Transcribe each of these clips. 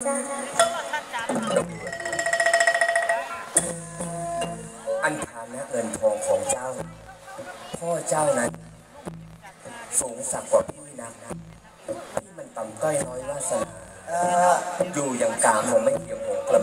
อันพานะเงินทองของเจ้า พ่อเจ้านั้น สูงสักกว่าพี่นักนะพี่มันต่ำก้อยน้อยวาสนาอยู่อย่างกลางผมไม่เพียงผมกล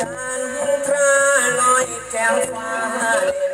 ចានត្រាលយទាំងฟ้ា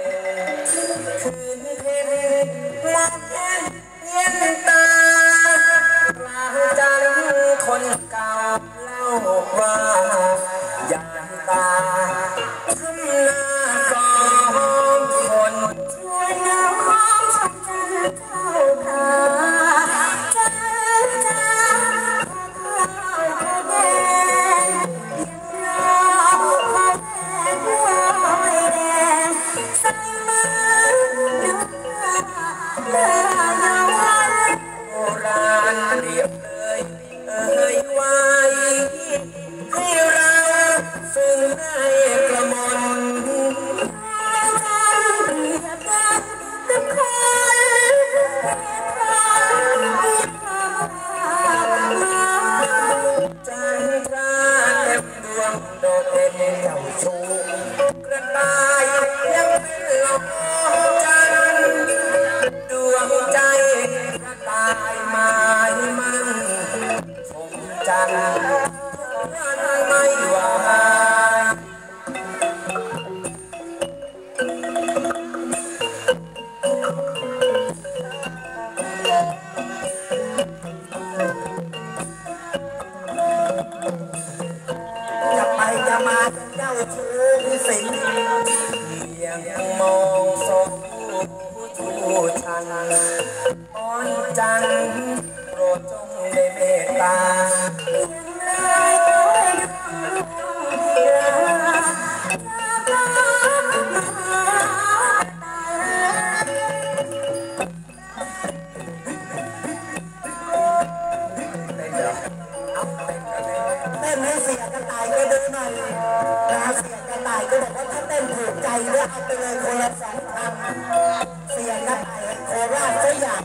สิงเพียงมองสมผู้ชันตอนจันทร์โปรดจงได้เมตตาแม่เสียก็ตายก็ได้นหน่ายก็บอกว่าถ้าเต้นถูกใจก็เอาไปเลยคนละสอพันเสียงนะไปโคราชก็อยาก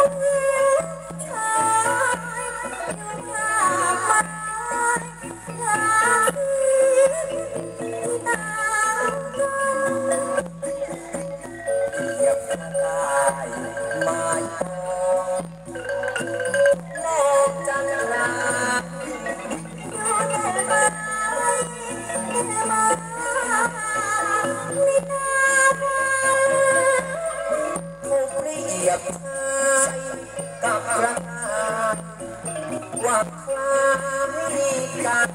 Oh, ความรักกัน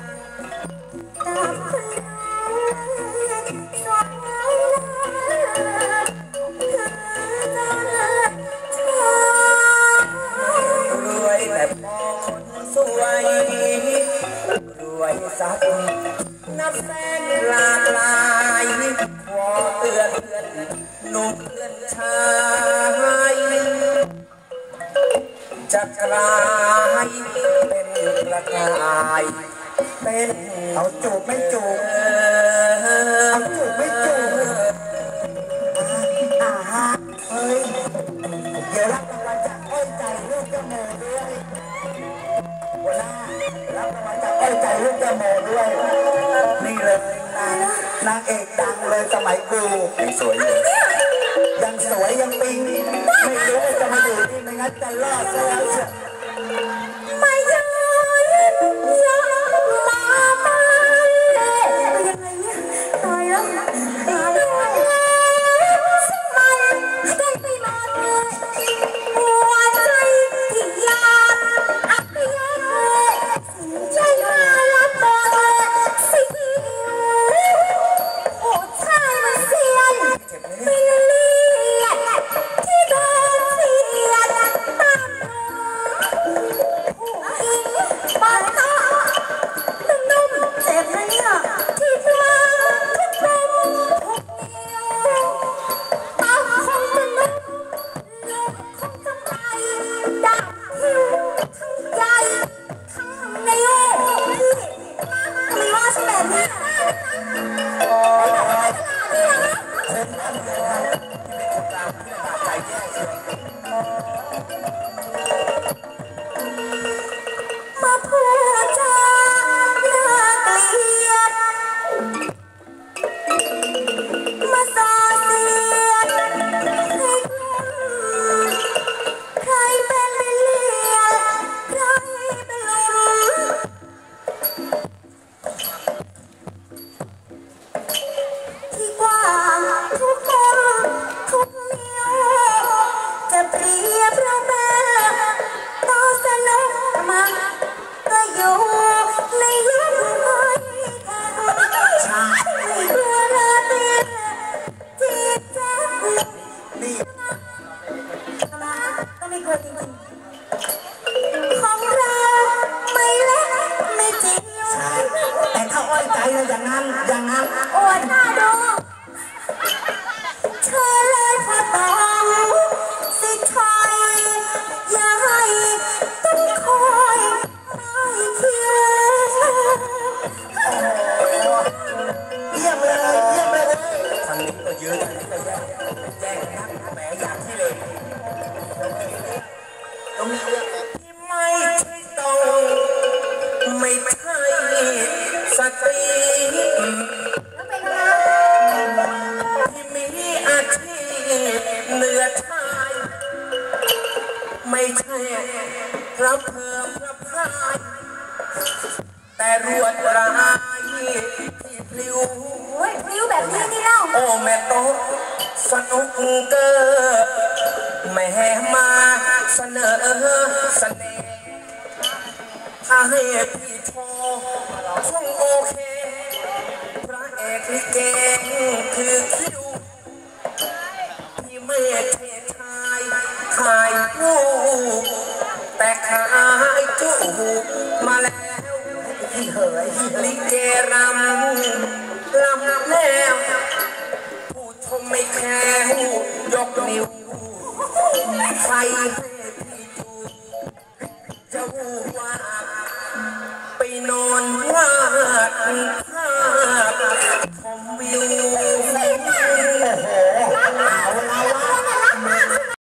เอาจูบไม่จูบเอาจูบไม่จูบอ่าฮะเฮ้ยเดี๋ยวรับรางวัลจากอ้ยใจลูกเจ้าโมด้วยวัวหน้ารับรางวัลจากอ้ยใจลูกเจ้าโมด้วย นี่เลยนางนางเอกดังเลยสมัยกูยังสวยอยู่ยังสวยยังปิงไม่รู้จะมาอยู่ที่ไหนงั้นจะรอดแล้ว mắt có dù lấy แม่โต๊สนุกเกอแม่มาเสนอเสน่หถ้าให้พี่โชว์คงโอเค พระเอกลิเกคือ meu pai.